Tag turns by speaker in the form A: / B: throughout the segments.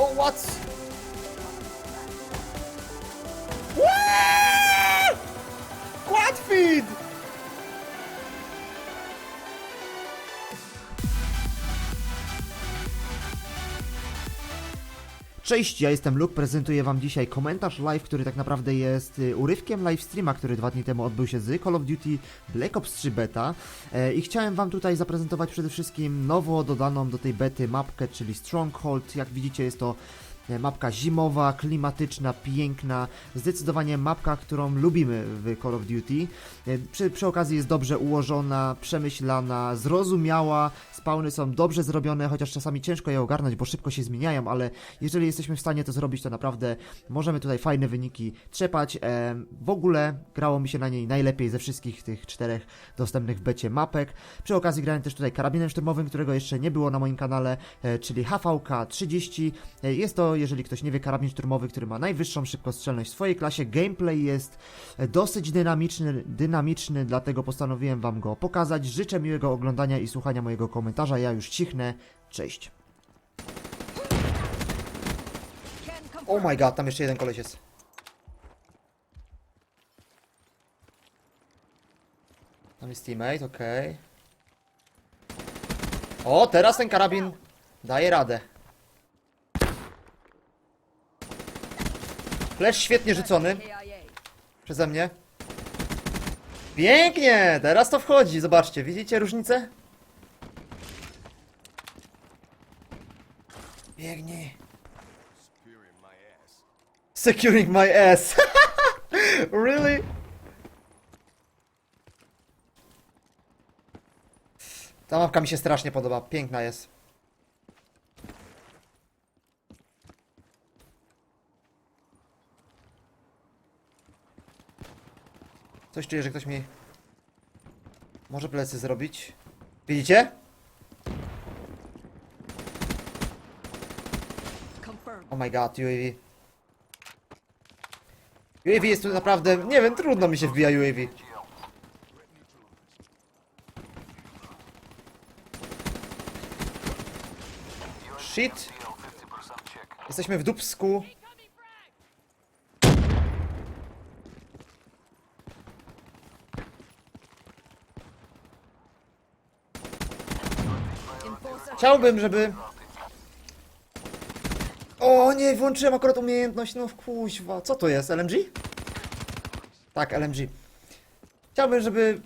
A: Oh, what? What? Quad feed! Cześć, ja jestem Luke, prezentuję wam dzisiaj komentarz live, który tak naprawdę jest y, urywkiem live streama, który dwa dni temu odbył się z Call of Duty Black Ops 3 Beta E, i chciałem wam tutaj zaprezentować przede wszystkim nowo dodaną do tej bety mapkę, czyli Stronghold. Jak widzicie jest to mapka zimowa, klimatyczna, piękna, zdecydowanie mapka, którą lubimy w Call of Duty. E, Przy, przy okazji jest dobrze ułożona, przemyślana, zrozumiała, spawny są dobrze zrobione, chociaż czasami ciężko je ogarnąć, bo szybko się zmieniają, ale jeżeli jesteśmy w stanie to zrobić, to naprawdę możemy tutaj fajne wyniki trzepać. E, W ogóle grało mi się na niej najlepiej ze wszystkich tych czterech dostępnych w becie mapek. Przy okazji grałem też tutaj karabinem szturmowym, którego jeszcze nie było na moim kanale, e, czyli HVK 30. E, Jest to, jeżeli ktoś nie wie, karabin szturmowy, który ma najwyższą szybkostrzelność w swojej klasie. Gameplay jest e, dosyć dynamiczny, dynamiczny, dlatego postanowiłem wam go pokazać. Życzę miłego oglądania i słuchania mojego komentarza. Ja już cichnę. Cześć. Oh my god, tam jeszcze jeden koleś jest. Tam jest teammate, okej. O, teraz ten karabin daje radę. Flash świetnie rzucony przeze mnie. Pięknie! Teraz to wchodzi, zobaczcie, widzicie różnicę? Biegnij. Securing my ass. really? Ta mapka mi się strasznie podoba, piękna jest. Coś czuję, że ktoś mi może plecy zrobić. Widzicie? Oh my god, UAV. UAV jest tu naprawdę, nie wiem, trudno mi się wbija UAV. Shit. Jesteśmy w dupsku. Chciałbym, żeby... O nie, włączyłem akurat umiejętność, no kuźwa. Co to jest, LMG? Tak, LMG. Chciałbym, żeby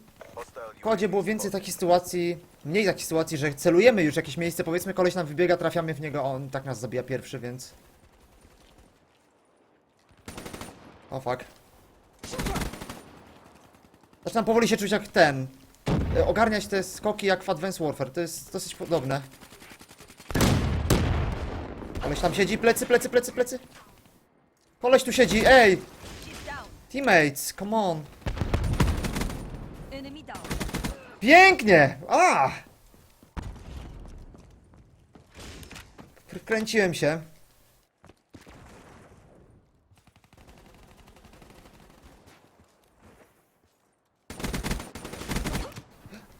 A: w kodzie było więcej takich sytuacji, mniej takich sytuacji, że celujemy już jakieś miejsce, powiedzmy koleś nam wybiega, trafiamy w niego, a on tak nas zabija pierwszy, więc... O fuck. Zaczynam powoli się czuć jak ten. e, Ogarniać te skoki jak w Advanced Warfare, to jest dosyć podobne. Koleś tam siedzi, plecy, plecy, plecy, plecy. Koleś tu siedzi, ej! Teammates, come on. Pięknie! A! Kręciłem się.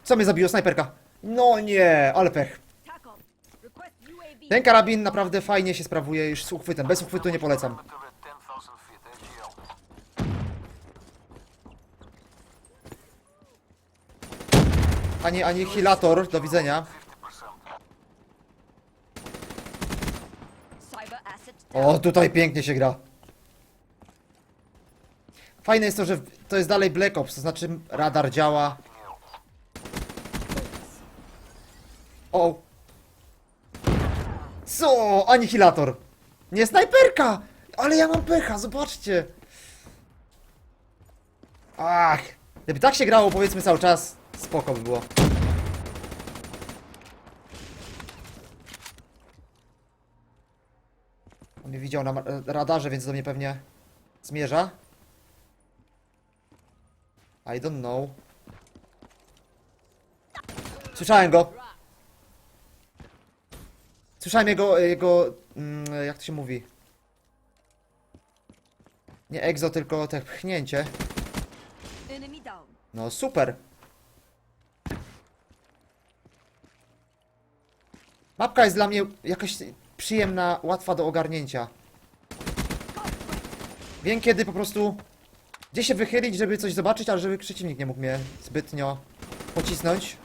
A: Co mnie zabiło? Snajperka. No nie, ale pech. Ten karabin naprawdę fajnie się sprawuje już z uchwytem. Bez uchwytu nie polecam. Ani anihilator, do widzenia. O, tutaj pięknie się gra. Fajne jest to, że to jest dalej Black Ops, to znaczy radar działa. O! Co? Anihilator! Nie snajperka! Ale ja mam pecha, zobaczcie! Ach! Gdyby tak się grało, powiedzmy cały czas, spoko by było. On mnie widział na ma- radarze, więc do mnie pewnie zmierza. I don't know. Słyszałem go. Słyszałem jego, jego, mm, jak to się mówi? Nie egzo, tylko te pchnięcie. No super. Mapka jest dla mnie jakaś przyjemna, łatwa do ogarnięcia. Wiem kiedy po prostu gdzie się wychylić, żeby coś zobaczyć, ale żeby przeciwnik nie mógł mnie zbytnio pocisnąć.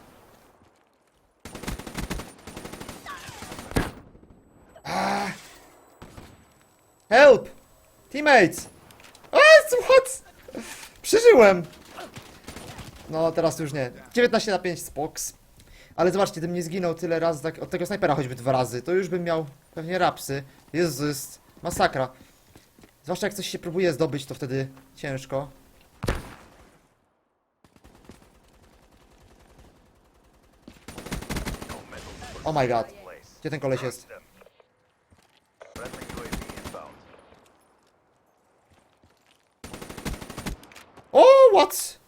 A: Help! Teammates! A, what? Przeżyłem! No, teraz już nie. 19 na 5, spoks. Ale zobaczcie, gdybym nie zginął tyle razy, tak, od tego snajpera choćby dwa razy, to już bym miał pewnie rapsy. Jezus, masakra. Zwłaszcza jak coś się próbuje zdobyć, to wtedy ciężko. Oh my god. Gdzie ten koleś jest? O, what?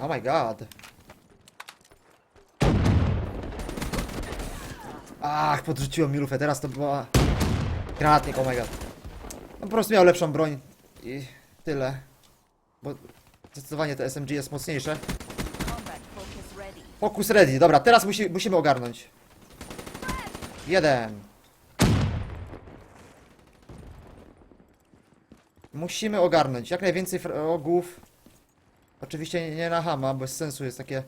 A: Oh my god. Ach, podrzuciłem mi lufę, teraz to była... Granatnik, oh my god. No po prostu miał lepszą broń i tyle. Bo zdecydowanie te SMG jest mocniejsze.
B: Focus ready,
A: dobra, teraz musi, musimy ogarnąć. Jeden. Musimy ogarnąć jak najwięcej frogów. Oczywiście nie- na hama, bez sensu jest takie...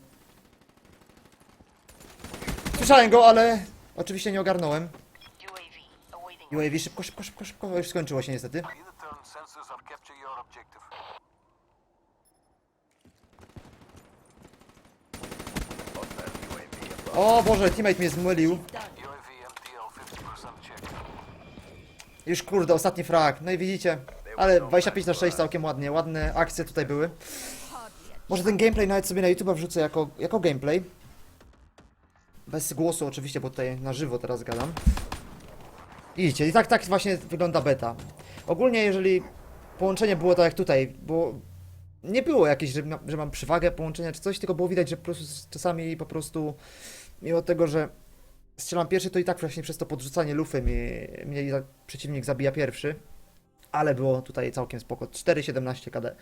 A: Słyszałem go, ale oczywiście nie ogarnąłem.
C: UAV
A: szybko, szybko, szybko, szybko, już skończyło się niestety. O Boże, teammate mnie zmylił. Już kurde, ostatni frag. No i widzicie, ale 25 na 6 całkiem ładnie, ładne akcje tutaj były. Może ten gameplay nawet sobie na YouTube wrzucę jako, jako gameplay. Bez głosu oczywiście, bo tutaj na żywo teraz gadam. Widzicie, i tak, tak właśnie wygląda beta. Ogólnie jeżeli połączenie było tak jak tutaj, bo nie było jakieś, że, że mam przewagę połączenia czy coś, tylko było widać, że po prostu czasami po prostu mimo tego, że strzelam pierwszy, to i tak właśnie przez to podrzucanie lufy mnie, mnie przeciwnik zabija pierwszy. Ale było tutaj całkiem spoko. 4,17 KD.